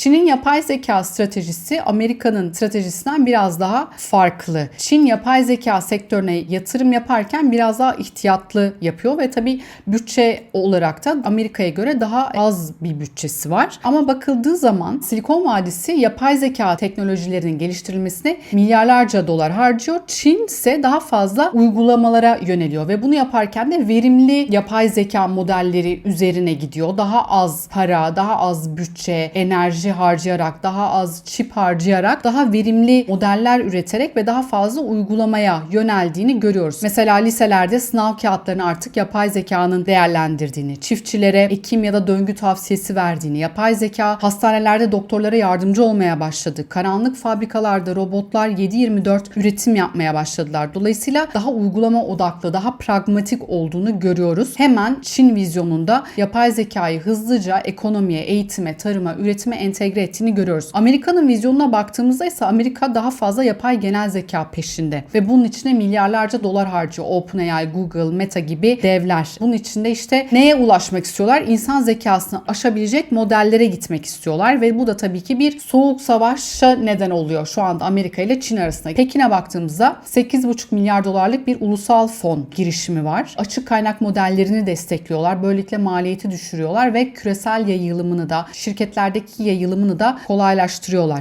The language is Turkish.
Çin'in yapay zeka stratejisi Amerika'nın stratejisinden biraz daha farklı. Çin yapay zeka sektörüne yatırım yaparken biraz daha ihtiyatlı yapıyor ve tabii bütçe olarak da Amerika'ya göre daha az bir bütçesi var. Ama bakıldığı zaman Silikon Vadisi yapay zeka teknolojilerinin geliştirilmesine milyarlarca dolar harcıyor. Çin ise daha fazla uygulamalara yöneliyor ve bunu yaparken de verimli yapay zeka modelleri üzerine gidiyor. Daha az para, daha az bütçe, enerji harcayarak, daha az çip harcayarak daha verimli modeller üreterek ve daha fazla uygulamaya yöneldiğini görüyoruz. Mesela liselerde sınav kağıtlarını artık yapay zekanın değerlendirdiğini, çiftçilere ekim ya da döngü tavsiyesi verdiğini, yapay zeka hastanelerde doktorlara yardımcı olmaya başladı. Karanlık fabrikalarda robotlar 7-24 üretim yapmaya başladılar. Dolayısıyla daha uygulama odaklı, daha pragmatik olduğunu görüyoruz. Hemen Çin vizyonunda yapay zekayı hızlıca ekonomiye, eğitime, tarıma, üretime entegre ettiğini görüyoruz. Amerika'nın vizyonuna baktığımızda ise Amerika daha fazla yapay genel zeka peşinde ve bunun içine milyarlarca dolar harcıyor. OpenAI, Google, Meta gibi devler. Bunun içinde işte neye ulaşmak istiyorlar? İnsan zekasını aşabilecek modellere gitmek istiyorlar ve bu da tabii ki bir soğuk savaşa neden oluyor şu anda Amerika ile Çin arasında. Pekin'e baktığımızda 8,5 milyar dolarlık bir ulusal fon girişimi var. Açık kaynak modellerini destekliyorlar. Böylelikle maliyeti düşürüyorlar ve küresel yayılımını da şirketlerdeki yayılımını da kolaylaştırıyorlar.